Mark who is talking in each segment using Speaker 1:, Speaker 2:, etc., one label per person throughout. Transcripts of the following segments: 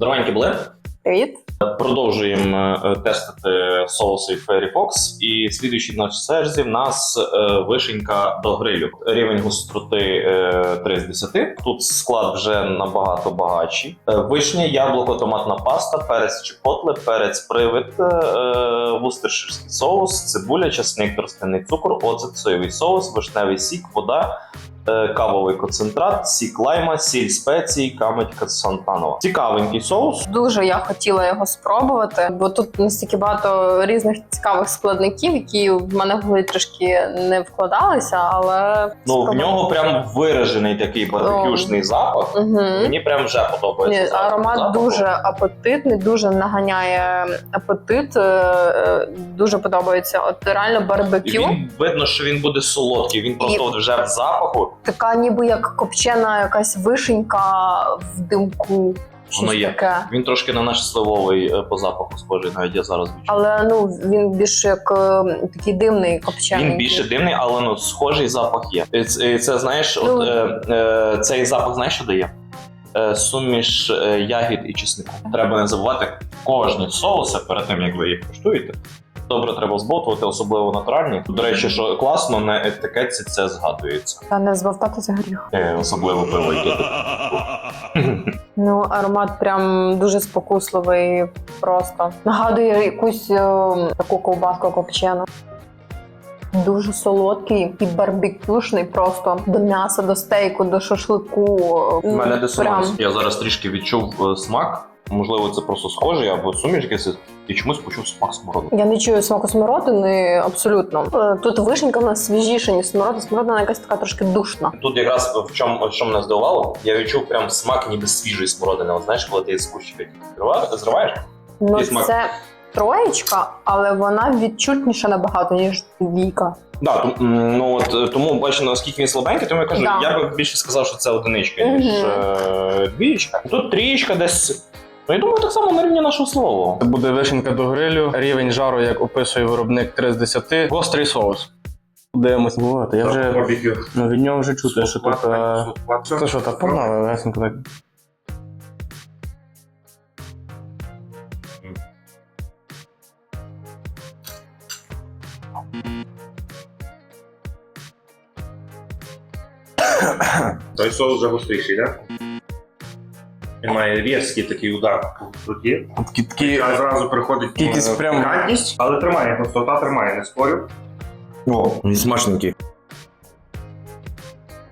Speaker 1: Здоровенькі були.
Speaker 2: Привіт.
Speaker 1: Продовжуємо е, тестити соуси Fairy Fox. І слідуючий на черзі в нас е, вишенька до грилю. Рівень гостроти е, 3 з 10. Тут склад вже набагато багатший. Е, Вишня, яблуко, томатна паста, перець чіпотле, перець привид, е, вустерширський соус, цибуля, часник, тростяний цукор, оцет, соєвий соус, вишневий сік, вода. Е, Кавовий концентрат, сік лайма, сіль спеції, камедька сантанова. Цікавенький соус.
Speaker 2: Дуже я хотіла його спробувати, бо тут настільки багато різних цікавих складників, які в мене в голові трішки не вкладалися, але
Speaker 1: Ну, в нього прям виражений такий барбекюшний запах.
Speaker 2: Угу.
Speaker 1: Мені прям вже подобається.
Speaker 2: Ні,
Speaker 1: запах.
Speaker 2: аромат дуже апетитний, дуже наганяє апетит. е, е, Дуже подобається. От реально
Speaker 1: І
Speaker 2: барбекю.
Speaker 1: Він видно, що він буде солодкий. Він просто от вже в запаху.
Speaker 2: Така ніби як копчена якась вишенька в димку. Щось
Speaker 1: Воно є.
Speaker 2: таке.
Speaker 1: Він трошки на наш сливовий е, по запаху схожий, навіть я зараз відчуваю.
Speaker 2: Але ну він більш як е, такий димний копчений.
Speaker 1: Він більше димний, але ну схожий запах є. І це, і це знаєш,
Speaker 2: Ну.
Speaker 1: от, е, е, цей запах знаєш, що дає? Е, суміш е, ягід і чеснику. Треба не забувати кожні соуси перед тим, як ви їх куштуєте. Добре, треба збовтувати, особливо натуральні. До речі, що класно, на етикетці це згадується.
Speaker 2: Та не збавтати за гріх.
Speaker 1: Е, особливо пиво яке тут.
Speaker 2: Ну, аромат прям дуже спокусливий, просто нагадує якусь е, таку ковбаску копчену. Дуже солодкий і барбекюшний, просто до м'яса, до стейку, до шашлику.
Speaker 1: У мене дисонанс. Я зараз трішки відчув е, смак. Можливо, це просто схожий або суміш якийсь, і чомусь почув смак смородини.
Speaker 2: я не чую смаку смородини абсолютно. Е, Тут вишенька в нас свіжіша, ніж смородина. Смородина якась така трошки душна.
Speaker 1: Тут якраз в чому, що мене здивувало, я відчув прям смак ніби свіжої смородини. От знаєш, коли ти з кущика зриваєш?
Speaker 2: Ну, це троєчка, але вона відчутніша набагато, ніж двійка.
Speaker 1: Да, ну от тому бачу, наскільки він слабенький, тому я кажу,
Speaker 2: Да.
Speaker 1: я би більше сказав, що це одиничка, ніж
Speaker 2: Мгм.
Speaker 1: е, двієчка. Тут трієчка десь. Ну, я думаю, так само на рівні нашого слова.
Speaker 3: Це буде вишенка до грилю, рівень жару, як описує виробник 3 з 10, гострий соус. Дивимось. Вот, я вже
Speaker 4: Барбекю.
Speaker 3: ну, від нього вже чути, що тут. е, Це що, так погнали, весенько так.
Speaker 4: Той соус вже гостріший, так? Він має різкий такий удар в руки.
Speaker 3: Такі,
Speaker 4: зразу приходить
Speaker 3: Кількість
Speaker 4: е,
Speaker 3: прям-
Speaker 4: пікантність, але тримає, густота тримає, не спорю.
Speaker 5: О, він смачненький.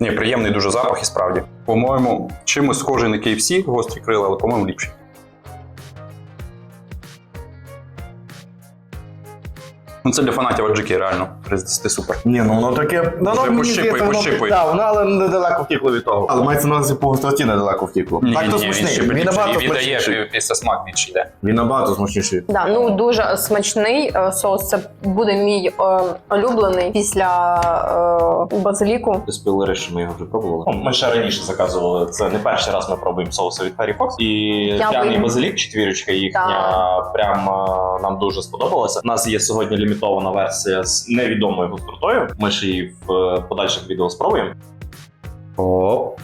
Speaker 5: Ні, приємний дуже запах і справді. По-моєму, чимось схожий на KFC, гострі крила, але, по-моєму, ліпший. Ну, це для фанатів аджики, реально. 30 супер.
Speaker 6: Ні, ну воно таке. Ну,
Speaker 5: Вже
Speaker 6: ну, мені
Speaker 5: пощипуй,
Speaker 6: здається, воно-
Speaker 5: пощипуй.
Speaker 6: Да, воно але недалеко втікло від того. Але мається на увазі по гостроті недалеко втікло. так то смачний. Він, набагато смачніший.
Speaker 5: після смак більше йде.
Speaker 6: Він набагато смачніший.
Speaker 2: Да, ну дуже смачний е, соус. Це буде мій е, улюблений після е, базиліку.
Speaker 1: Ти спілери, що ми його вже пробували. Ну, Ми ще раніше заказували. Це не перший раз ми пробуємо соуси від Fairy Fox. І
Speaker 2: би-
Speaker 1: базилік, четвірочка їхня, прям е, нам дуже сподобалася. У нас є сьогодні лімітована версія з невідомою гостротою. Ми ж її в е, подальших відео спробуємо.
Speaker 6: О.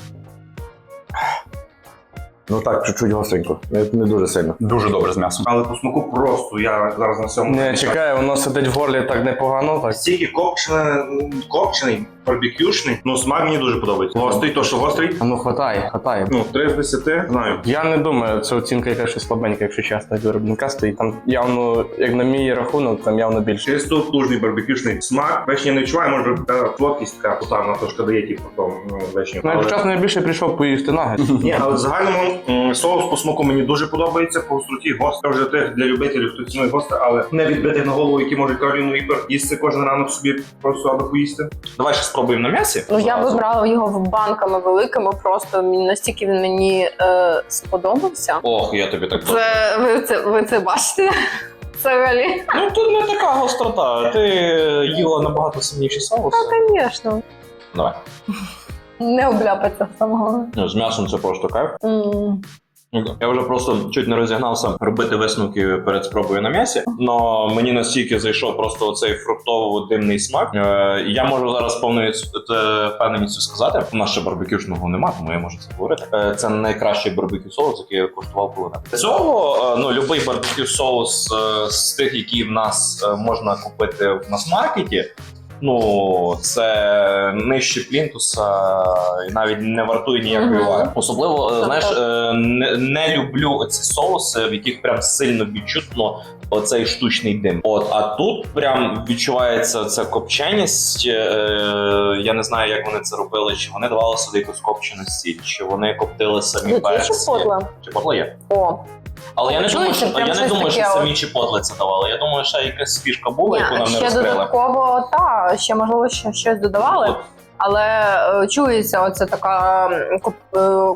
Speaker 6: Ну так, чуть-чуть гостренько. Не, не дуже сильно.
Speaker 5: Дуже добре з м'ясом.
Speaker 4: Але по смаку просто я зараз на цьому.
Speaker 3: Не, чекай, воно сидить в горлі так непогано. Так.
Speaker 4: Стільки копчене, копчений, барбекюшний, ну смак мені дуже подобається. Гострий, то що гострий.
Speaker 3: Ну хватає, хватає.
Speaker 4: Ну, 3 з 10, знаю.
Speaker 3: Я не думаю, це оцінка яка щось слабенька, якщо чесно, від виробника стоїть. Там явно, як на мій рахунок, там явно більше.
Speaker 4: Чисто плужний барбекюшний смак. Вишні не відчуваю, може та плоскість така тотальна трошки дає, типу, тому ну, вишню.
Speaker 3: Ну, якщо чесно, я більше прийшов поїсти нагет.
Speaker 4: Ні, але в загальному м, соус по смаку мені дуже подобається, по гостроті гостро вже тих для любителів, хто цінує гостре, але не відбитих на голову, які можуть Кароліну Ріпер їсти кожен ранок собі просто аби поїсти.
Speaker 1: Давай ще спробуємо на м'ясі.
Speaker 2: Ну я
Speaker 1: Зразу.
Speaker 2: вибрала його в банками великими. Просто він- настільки він мені е, сподобався.
Speaker 1: Ох, я тобі так
Speaker 2: Це ви це ви це бачите? Це взагалі.
Speaker 1: Ну тут не така гострота. Ти їла набагато сильніші соуси.
Speaker 2: Звісно.
Speaker 1: Давай.
Speaker 2: Не обляпаться самого.
Speaker 1: Ну, з м'ясом це просто кайф.
Speaker 2: М.
Speaker 1: Я вже просто чуть не розігнався робити висновки перед спробою на м'ясі. Но мені настільки зайшов просто оцей фруктово-димний смак. Е, я можу зараз повною е, впевненістю сказати. У нас ще барбекюшного нема, тому я можу це говорити. Е, це найкращий барбекю соус, який я коштував коли цього е, ну любий барбекю соус е, з тих, які в нас е, можна купити в нас-маркеті. Ну, це нижче плінтуса і навіть не вартує ніякої
Speaker 2: Мгм.
Speaker 1: уваги. Особливо, е,
Speaker 2: Це
Speaker 1: знаєш, е, не, не люблю оці соуси, в яких прям сильно відчутно оцей штучний дим. От, а тут прям відчувається ця копченість. Е, я не знаю, як вони це робили, чи вони давали сюди якусь копченості, чи вони коптили самі
Speaker 2: Які
Speaker 1: перці.
Speaker 2: чіпотла?
Speaker 1: Чіпотла є.
Speaker 2: О,
Speaker 1: Але я не думаю, що
Speaker 2: прям
Speaker 1: я не
Speaker 2: щось
Speaker 1: думаю, що
Speaker 2: таке
Speaker 1: самі
Speaker 2: от.
Speaker 1: чіпотли це давали. Я думаю, що якась фішка була, яку нам не
Speaker 2: ще
Speaker 1: розкрили.
Speaker 2: додатково, та, ще можливо що щось додавали. Але е, чується оце така м, коп,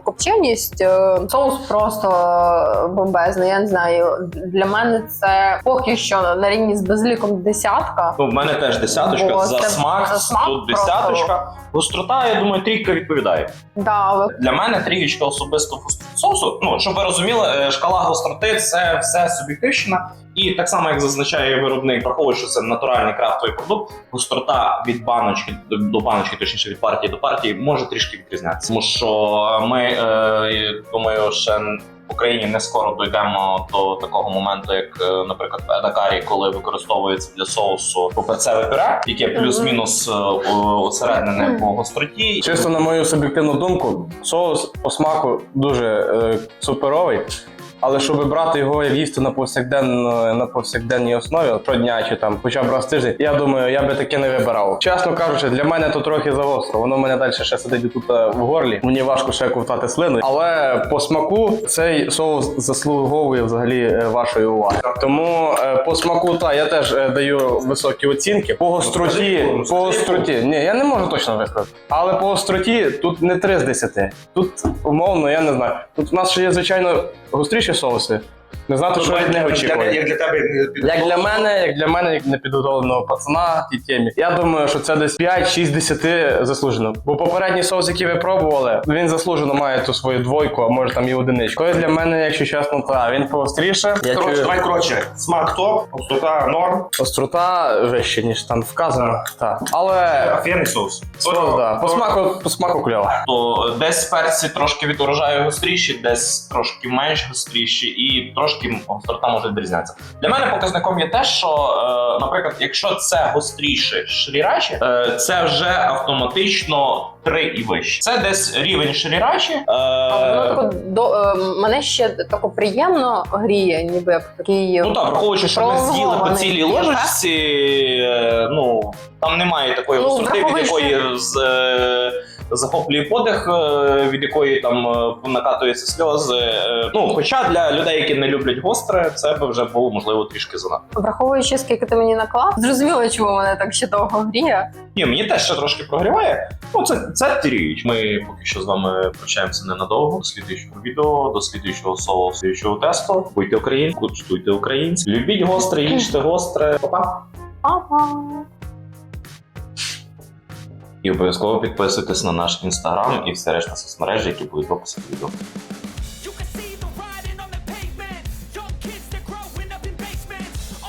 Speaker 2: копченість. Е, соус просто е, бомбезний. Я не знаю. Для мене це поки що на рівні з безліком десятка.
Speaker 1: Ну, в мене теж десяточка.
Speaker 2: Бо
Speaker 1: За
Speaker 2: це-
Speaker 1: смак,
Speaker 2: за смак
Speaker 1: тут
Speaker 2: просто-
Speaker 1: десяточка. Гострота, я думаю, трійка відповідає.
Speaker 2: Да,
Speaker 1: Для мене трієчка особисто соусу. Ну, щоб ви розуміли, е, шкала гостроти це все суб'єктивщина. І так само, як зазначає виробник, враховуючи, що це натуральний крафтовий продукт, гострота від баночки до баночки, точніше від партії до партії, може трішки відрізнятися. Тому що ми, е, думаю, ще в Україні не скоро дійдемо до такого моменту, як, е, наприклад, в Едакарі, коли використовується для соусу поперцеве пюре, яке плюс-мінус е, осереднене по гостроті.
Speaker 3: Чисто на мою суб'єктивну думку, соус по смаку дуже е, суперовий. Але щоб брати його як їсти на повсякденно на повсякденній основі, щодня чи там хоча б раз в тиждень, я думаю, я би таке не вибирав. Чесно кажучи, для мене то трохи загостро. Воно в мене далі ще сидить тут е, в горлі. Мені важко ще ковтати слину. Але по смаку цей соус заслуговує взагалі е, вашої уваги. Тому е, по смаку, та я теж даю високі оцінки. По гостроті, по гостроті. Ні, я не можу точно висказати. Але по гостроті тут не 3 з 10. Тут умовно, я не знаю. Тут в нас ще є, звичайно, гостріші соуси. Не знати, що від них
Speaker 4: Як
Speaker 3: очікувати.
Speaker 4: як для тебе
Speaker 3: Як для мене, як для мене, як непідготовленого пацана тій темі. Я думаю, що це десь 5-6 10 заслужено. Бо попередній соус, який ви пробували, він заслужено має ту свою двойку, а може там і одиничку. Той для мене, якщо чесно, та він поостріше. Я
Speaker 4: Коротше,
Speaker 3: чую,
Speaker 4: давай коротше, смак топ, гострота норм,
Speaker 3: острота вище, ніж там вказано. Так. Але
Speaker 4: офігенний соус.
Speaker 3: соус, да. по смаку, по смаку кльово.
Speaker 1: То десь перці трошки від урожаю гостріші, десь трошки менш гостріші, і трошки гострота може відрізнятися. Для мене показником є те, що, е, наприклад, якщо це гостріше шрірачі, е, це вже автоматично 3 і вище. Це десь рівень шрірачі. Е,
Speaker 2: А воно тако до е, мене ще тако приємно гріє, ніби як такий.
Speaker 1: Ну так, враховуючи, що ми з'їли по цілій ложечці, е, ну там немає такої
Speaker 2: Ну,
Speaker 1: гостроти, від якої з, е, захоплює подих, е, від якої там е, накатуються сльози. Е, Ну, хоча для людей, які не люблять гостре, це би вже було можливо трішки занадто.
Speaker 2: Враховуючи, скільки ти мені наклав, зрозуміло, чому мене так ще довго гріє.
Speaker 1: Ні, мені теж ще трошки прогріває. Ну, це, це тріч. Ми поки що з вами прощаємося ненадовго. До слідуючого відео, до слідуючого соло, слідуючого тесту. Будьте українці, куштуйте українське. Любіть гостре, їжте гостре. Па-па!
Speaker 2: Па-па!
Speaker 1: І обов'язково підписуйтесь на наш інстаграм і все решта соцмережі, які будуть в описі відео.